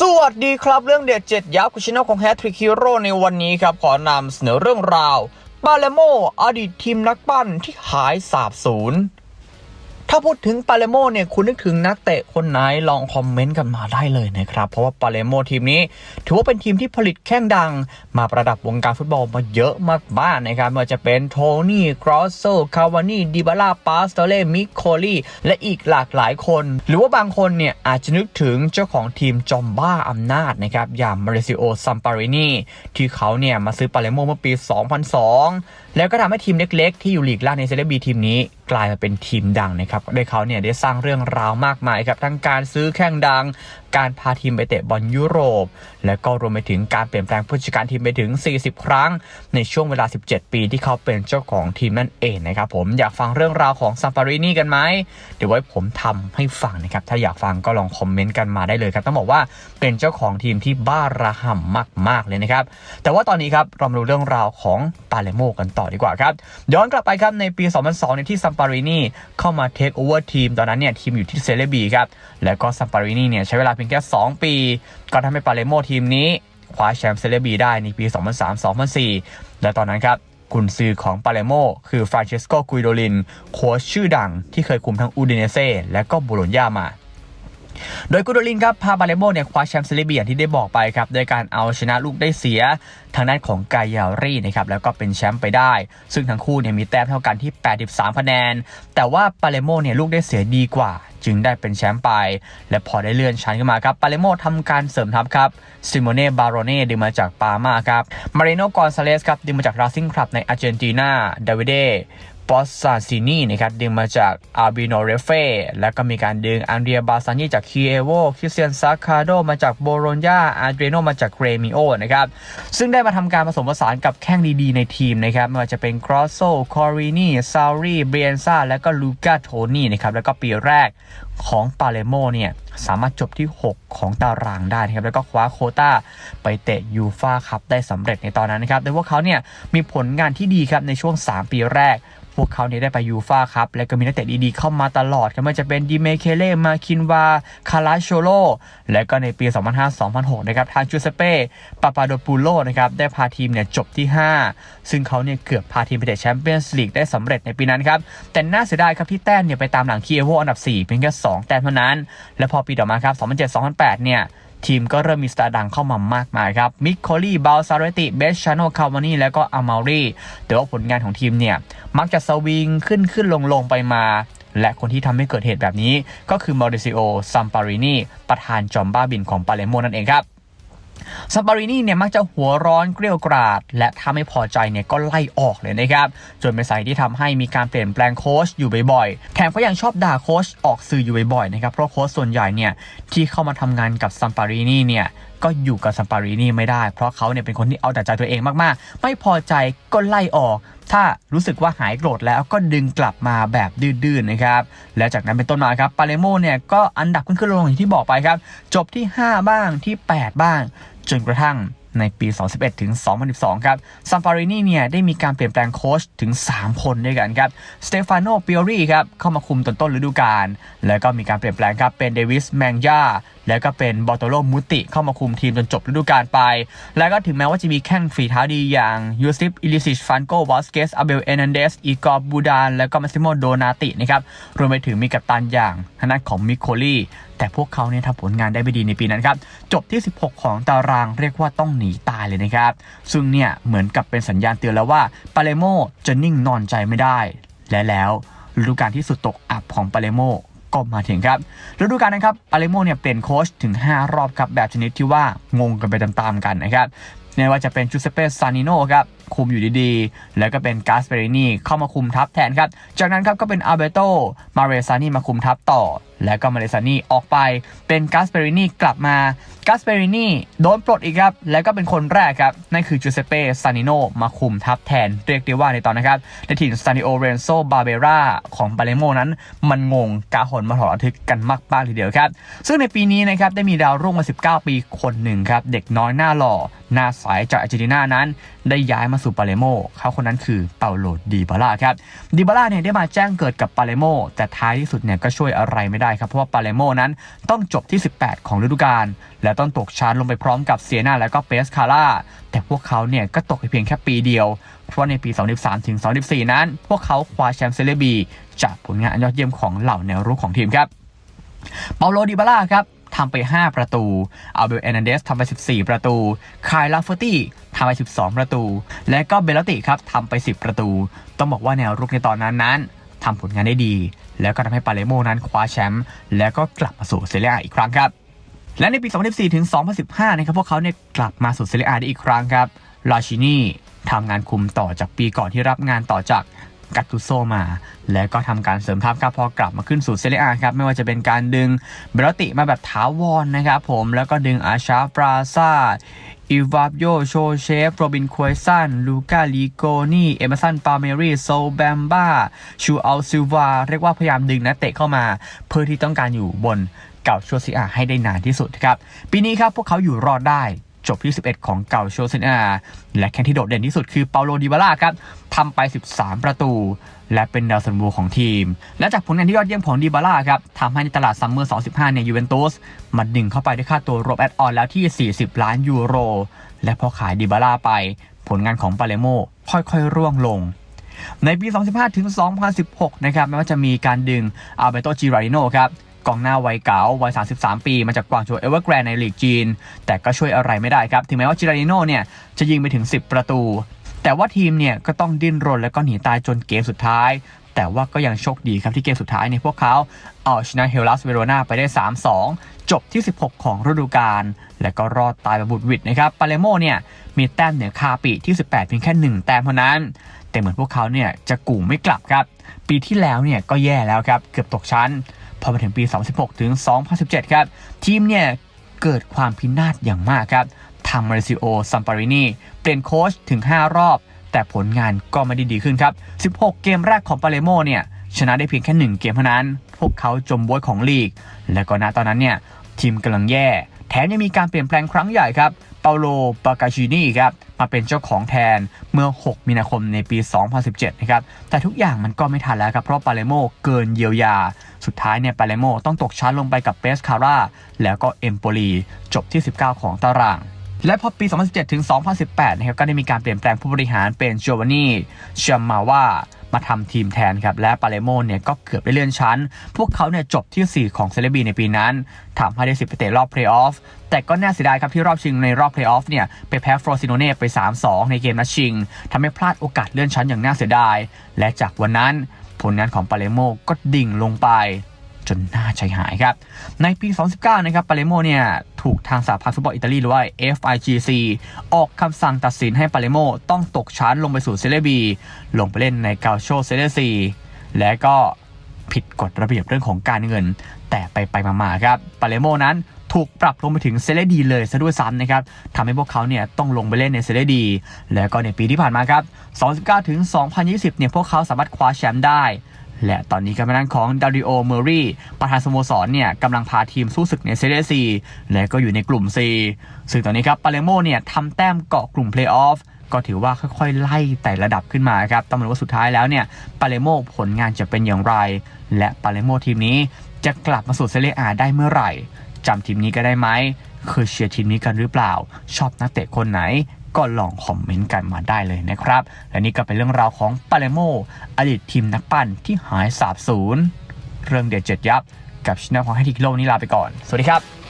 สวัสดีครับเรื่องเด็ดเจ็ดยับกุชินของแฮทริกฮีโร่ในวันนี้ครับ ขอนำเสนอเรื่องราวปาเลโม อดีตทีมนักปั้นที่หายสาบสูญ ถ้าพูดถึงปาเลโมเนี่ยคุณนึกถึงนักเตะคนไหนลองคอมเมนต์กันมาได้เลยนะครับ เพราะว่าปาเลโมทีมนี้ ถือว่าเป็นทีมที่ผลิตแข้งดัง มาประดับวงการฟุตบอลมาเยอะมากๆนะครับไม่ว่าจะเป็นโทนี่กรอสโซคาวานี่ดิบาลาปาสเตเล่มิโคลีและอีกหลากหลายคน หรือว่าบางคนเนี่ยอาจจะนึกถึงเจ้าของทีมจอมบ้าอำนาจนะครับอย่างมาริซิโอซัมปารินีที่เขาเนี่ยมาซื้อปาเลโมเมื่อปี 2002 แล้วก็ทำให้ทีมเล็กๆ ที่อยู่ลีกล่างในเซเลบีทีมนี้กลายมาเป็นทีมดังนะครับโดยเขาเนี่ยได้สร้างเรื่องราวมากมายครับทั้งการซื้อแข่งดัง การพาทีมไปเตะบอลยุโรป และก็รวมไปถึงการเปลี่ยนแปลงผู้จัดการทีมไปถึง 40 ครั้ง ในช่วงเวลา 17 ปีที่เขาเป็นเจ้าของทีมนั่นเองนะครับผมอยากฟังเรื่องราวของซัมปารินีกันไหมเดี๋ยวไว้ผมทำให้ฟังนะครับ ถ้าอยากฟังก็ลองคอมเมนต์กันมาได้เลยครับ ต้องบอกว่าเป็นเจ้าของทีมที่บ้าระห่ำมาก ๆ เลยนะครับ แต่ว่าตอนนี้ครับเรามาดูเรื่องราวของปาเลโมกันต่อดีกว่าครับ ย้อนกลับไปครับในปี 2002 ในที่ซัมปารินีเข้ามาเทคโอเวอร์ทีม ตอนนั้นเนี่ยทีมอยู่ที่เซเลบีครับ แล้วก็ซัมปารินีเนี่ยใช้เวลาพียงแค่ 2 ปี ก็ทำให้ปาเลโมทีมนี้คว้าแชมป์เซเลบีได้ในปี 2003-2004 และตอนนั้นครับกุนซือของปาเลโมคือฟรานเชสโกกุยโดลิน โค้ชชื่อดังที่เคยคุมทั้งอูดิเนเซ่และก็บูโลญญามา โดยกุโดลินครับพาบาเลโมเนี่ยคว้าแชมป์เซเลบีอย่างที่ได้บอกไปครับโดยการเอาชนะลูกได้เสียทางด้านของกายารีนะครับแล้วก็เป็นแชมป์ไปได้ ซึ่งทั้งคู่เนี่ยมีแต้มเท่ากันที่ 83 คะแนน แต่ว่าปาเลโมเนี่ยลูกได้เสียดีกว่า จึงได้เป็นแชมป์ไป และพอได้เลื่อนชั้นขึ้นมาครับปาเลโมทำการเสริมทัพครับซิโมเน่บารโน่ดึงมาจากปามาครับมาริโนกอนซาเลสครับดึงมาจากราซิงคลับในอาร์เจนตินาดาวิเด ปอสซาซินีนะครับดึงมาจากอาร์บิโนเรเฟ่แล้วก็มีการดึงอันเดียบาซานีจากคีเอโวคริสเตียนซาคาโดมาจากโบโลญญาอาร์เดรโนมาจากเรมิโอนะครับซึ่งได้มาทำการผสมผสานกับแข้งดีๆในทีมนะครับไม่ว่าจะเป็นกรอสโซคอรินีซารีเบรนซาและก็ลูกาโทนี่นะครับแล้วก็ปีแรกของปาเลโมเนี่ยสามารถจบที่ 6 ของตารางได้นะครับแล้วก็คว้าโคต้าไปเตะยูฟาคัพได้สำเร็จในตอนนั้นนะครับโดยพวกเขาเนี่ยมีผลงานที่ดีครับในช่วง 3 ปีแรก พวกเขาเนี่ยได้ไปยูฟาครับ และก็มีนักเตะดีๆเข้ามาตลอดครับไม่ว่าจะเป็นดิเมเคเล่มาคินวา คาราโชโล และก็ในปี 2005-2006 นะครับ ทางจูเซเป้ปาปาโดปูโลนะครับ ได้พาทีมเนี่ยจบที่ 5 ซึ่งเขาเนี่ยเกือบพาทีมไปเตะแชมเปี้ยนส์ลีกได้สำเร็จในปีนั้นครับ แต่น่าเสียดายครับที่แต้มเนี่ยไปตามหลังคีเอโวอันดับ 4 เพียงแค่ 2 แต้มเท่านั้น และพอปีต่อมาครับ 2007-2008 เนี่ย ทีมก็เริ่มมีสตาร์ดังเข้ามามากมายครับมิคโคลีบาลซาเรติเบสชาโนคาวานีและก็อามารีแต่ว่าผลงานของทีมเนี่ย มักจะสวิงขึ้นขึ้นลงลงไปมา และคนที่ทำให้เกิดเหตุแบบนี้ ก็คือมาริซิโอซัมปารินีประธานจอมบ้าบินของปาเลโมนั่นเองครับ ซัมปารินีเนี่ยมักจะหัวร้อนเกรียวกราด และถ้าไม่พอใจเนี่ยก็ไล่ออกเลยนะครับ จนเป็นสาเหตุที่ทำให้มีการเปลี่ยนแปลงโค้ชอยู่บ่อยๆ แถมก็ยังชอบด่าโค้ชออกสื่ออยู่บ่อยๆนะครับเพราะโค้ชส่วนใหญ่เนี่ยที่เข้ามาทำงานกับซัมปารินีเนี่ย ก็อยู่กับซัมปารินีไม่ได้ เพราะเขาเนี่ยเป็นคนที่เอาแต่ใจตัวเองมากๆ ไม่พอใจก็ไล่ออก ถ้ารู้สึกว่าหายโกรธแล้วก็ดึงกลับมาแบบดื้อๆนะครับแล้วจากนั้นเป็นต้นมาครับปาเลโมเนี่ยก็อันดับขึ้นขึ้นลงอย่างที่บอกไปครับ จบที่ 5 บ้างที่ 8 บ้าง จนกระทั่งในปี 2011 ถึง 2012 ครับ ซัมปารินีเนี่ย ได้มีการเปลี่ยนแปลงโค้ชถึง 3 คนด้วยกันครับ สเตฟานโนปิโอรีครับ เข้ามาคุมต้นต้นฤดูกาล แล้วก็มีการเปลี่ยนแปลงครับ เป็นเดวิส แมงยาแล้วก็เป็นบอตโตโลมุติเข้ามาคุมทีมจนจบฤดูกาลไป แล้วก็ถึงแม้ว่าจะมีแข้งฝีเท้าดีอย่างยูซิฟอิลิซิชฟันโกวอสเกสอาเบลเอนันเดสอีกอร์บูดาน แล้วก็มาซิโมโดนาตินะครับรวมไปถึงมีกัปตันอย่างทางด้านของมิโคลีแต่พวกเขาเนี่ยทำผลงานได้ไม่ดีในปีนั้นครับ จบที่ 16 ของตารางเรียกว่าต้องหนีตายเลยนะครับ ซึ่งเนี่ยเหมือนกับเป็นสัญญาณเตือนแล้วว่าปาเลโมจะนิ่งนอนใจไม่ได้ และแล้วฤดูกาลที่สุดตกอับของปาเลโม ก็มาถึงครับฤดูกาลนั้นครับอาเลโมเนี่ยเปลี่ยนโค้ชถึง 5 รอบครับแบบชนิดที่ว่างงกันไปตามๆกันนะครับไม่ว่าจะเป็นจูเซเป้ซานิโนครับ คุมอยู่ดีๆ แล้วก็เป็นกาสเปรินีเข้ามาคุมทัพแทนครับ จากนั้นครับก็เป็นอาเบโตมาเรซานีมาคุมทัพต่อ แล้วก็มาเรซานีออกไป เป็นกาสเปรินีกลับมากาสเปรินีโดนปลดอีกครับ แล้วก็เป็นคนแรกครับ นั่นคือจูเซเป้ซานิโนมาคุมทัพแทน เรียกได้ว่าในตอนนะครับในทีมซานิโอเรนโซบาเบราของบาเลโมนั้น มันงงกาหนมาถอดระทึกกันมากๆทีเดียวครับ ซึ่งในปีนี้นะครับได้มีดาวรุ่งมา 19 ปีคนหนึ่งครับ เด็กน้อยหน้าหล่อหน้าใสจากอาร์เจนตินานั้นได้ย้ายมาสู่ปาเลโมเขาคนนั้นคือเปาโลดีบาล่าครับดีบาล่าเนี่ยได้มาแจ้งเกิดกับปาเลโมแต่ท้ายที่สุดเนี่ยก็ช่วยอะไรไม่ได้ครับเพราะว่าปาเลโมนั้นต้องจบที่ 18 ของฤดูกาลและต้องตกชั้นลงไปพร้อมกับเซียนาและก็เปสคาร่าแต่พวกเขาเนี่ยก็ตกไปเพียงแค่ปีเดียว เพราะในปี 2013 ถึง 2014 นั้น พวกเขาคว้าแชมป์เซเลบี จากผลงานยอดเยี่ยมของเหล่าแนวรุกของทีมครับ เปาโลดิบาล่าครับทำไป 5 ประตู อัลเบลเอนันเดสทำไป 14 ประตู คายลาเฟอร์ตี้ำไป 12 ประตู และก็เบลติครับทำไป 10 ประตู ต้องบอกว่าแนวรุกในตอนนั้นนั้นทำผลงานได้ดี แล้วก็ทำให้ปาเลโมนั้นคว้าแชมป์แล้วก็กลับมาสู่เซเรียอีกครั้งครับ และในปี 2014 ถึง 2015 นะครับพวกเขาเนี่ยกลับมาสู่เซเรียได้อีกครั้งครับลาชินีทำงานคุมต่อจากปีก่อนที่รับงานต่อจาก กัตตุโซมา และก็ทำการเสริมทัพครับพอกลับมาขึ้นสู่เซเรียครับไม่ว่าจะเป็นการดึงเบรติมาแบบถาวรนะครับผมแล้วก็ดึงอาชาปราซาอีวาบโยโชเชฟ โรบินควยซัน ลูกาลิโกนี่ เอเมสัน ปาเมรีโซแบมบ้า ชูอัลซิวา เรียกว่าพยายามดึงนักเตะเข้ามา เพื่อที่ต้องการอยู่บนเก่าโชซิอาให้ได้นานที่สุดครับ ปีนี้ครับพวกเขาอยู่รอดได้ จบที่ 11 ของเก่าโชซิอาและแข่งที่โดดเด่นที่สุดคือเปาโลดิบาล่าครับทำไป 13 ประตู และเป็นดาวซันบูของทีม และจากผลงานที่ยอดเยี่ยมของดิบาร่าครับทำให้ในตลาดซัมเมอร์ 2015 เนี่ยยูเวนตุสมาดึงเข้าไปด้วยค่าตัวรวมแอดออนแล้วที่ 40 ล้านยูโร และพอขายดิบาร่าไป ผลงานของปาเลโมค่อยๆ ร่วงลงในปี 2015 ถึง 2016 นะครับ แม้ว่าจะมีการดึงอัลเบโตจิราริโนครับ กองหน้าวัยเก๋าวัย 33 ปีมาจากกวางโจวเอเวอร์แกรนในลีกจีน แต่ก็ช่วยอะไรไม่ได้ครับ ถึงแม้ว่าจิราริโนเนี่ยจะยิงไปถึง 10 ประตู แต่ว่าทีมเนี่ยก็ต้องดิ้นรนและก็หนีตายจนเกมสุดท้าย แต่ว่าก็ยังโชคดีครับที่เกมสุดท้ายเนี่ยพวกเขาเอาชนะเฮลลัสเวโรนาไปได้ 3-2 จบที่ 16 ของฤดูกาลและก็รอดตายแบบบุดวิดนะครับปาเลโมเนี่ยมีแต้มเหนือคาปีที่ 18 เพียงแค่ 1 แต้มเท่านั้น แต่เหมือนพวกเขาเนี่ยจะกู่ไม่กลับครับ ปีที่แล้วเนี่ยก็แย่แล้วครับเกือบตกชั้น พอมาถึงปี 2016 ถึง 2017 ครับ ทีมเนี่ยเกิดความพินาศอย่างมากครับทางมาริซิโอซัมปารินีเปลี่ยนโค้ชถึง 5 รอบ แต่ผลงานก็ไม่ได้ดีขึ้นครับ 16 เกมแรกของปาเลโมเนี่ยชนะได้เพียงแค่ 1 เกมเท่านั้น พวกเขาจมบวยของลีก และก็ณตอนนั้นเนี่ยทีมกำลังแย่ แถมยังมีการเปลี่ยนแปลงครั้งใหญ่ครับ เปาโล ปากาชินีครับมาเป็นเจ้าของแทนเมื่อ 6 มีนาคมในปี 2017 นะครับ แต่ทุกอย่างมันก็ไม่ทันแล้วครับ เพราะปาเลโมเกินเยียวยา สุดท้ายเนี่ยปาเลโมต้องตกชั้นลงไปกับเปสคาร่า แล้วก็เอมโปลี จบที่ 19 ของตารางและพอปี 2017 ถึง 2018 นะครับ ก็ได้มีการเปลี่ยนแปลงผู้บริหารเป็นโจวานนี่เชมมาว่า มาทำทีมแทนครับและปาเลโมเนี่ยก็เกือบได้เลื่อนชั้น พวกเขาเนี่ยจบที่ 4 ของเซเลบีในปีนั้นทำให้ได้สิบไปเตะรอบเพลย์ออฟแต่ก็น่าเสียดายครับที่รอบชิงในรอบเพลย์ออฟเนี่ยไปแพ้ฟรอซิโนเน่ไป 3-2 ในเกมนัดชิงทำให้พลาดโอกาสเลื่อนชั้นอย่างน่าเสียดาย และจากวันนั้นผลงานของปาเลโมก็ดิ่งลงไป จนน่าใจหายครับ ในปี 2019 นะครับ ปาเลโมเนี่ย ถูกทางสหพันธ์ฟุตบอลอิตาลีหรือว่า FIGC ออกคำสั่งตัดสินให้ปาเลโมต้องตกชั้นลงไปสู่เซเลบี ลงไปเล่นในกาโชเซเลซีและก็ผิดกฎระเบียบเรื่องของการเงิน แต่ไปไปมาๆครับ ปาเลโมนั้นถูกปรับลงไปถึงเซเลดีเลยซะด้วยซ้ำนะครับทำให้พวกเขาเนี่ยต้องลงไปเล่นในเซเลดี แล้วก็ในปีที่ผ่านมาครับ 2019 ถึง 2020 เนี่ยพวกเขาสามารถคว้าแชมป์ได้ และตอนนี้การทำงานของดาริโอ เมอรี่ ประธานสโมสรเนี่ยกำลังพาทีมสู้ศึกในเซเรียซีและก็อยู่ในกลุ่ม C ซึ่งตอนนี้ครับปาเลโมเนี่ยทำแต้มเกาะกลุ่มเพลย์ออฟก็ถือว่าค่อยๆ ไล่ไต่ระดับขึ้นมาครับต้องมาดูว่าสุดท้ายแล้วเนี่ยปาเลโมผลงานจะเป็นอย่างไร และปาเลโมทีมนี้จะกลับมาสู่เซเรียอาได้เมื่อไหร่จำทีมนี้ก็ได้ไหมเคยเชียร์ทีมนี้กันหรือเปล่า ชอบนักเตะคนไหน ก็ลองคอมเมนต์กันมาได้เลยนะครับ และนี่ก็เป็นเรื่องราวของปาเลโมอดีตทีมนักปั้นที่หายสาบสูญเรื่องเด็ดเจ็ดยับ กับช anel ของให้ทีกิโลนี้ลาไปก่อน สวัสดีครับ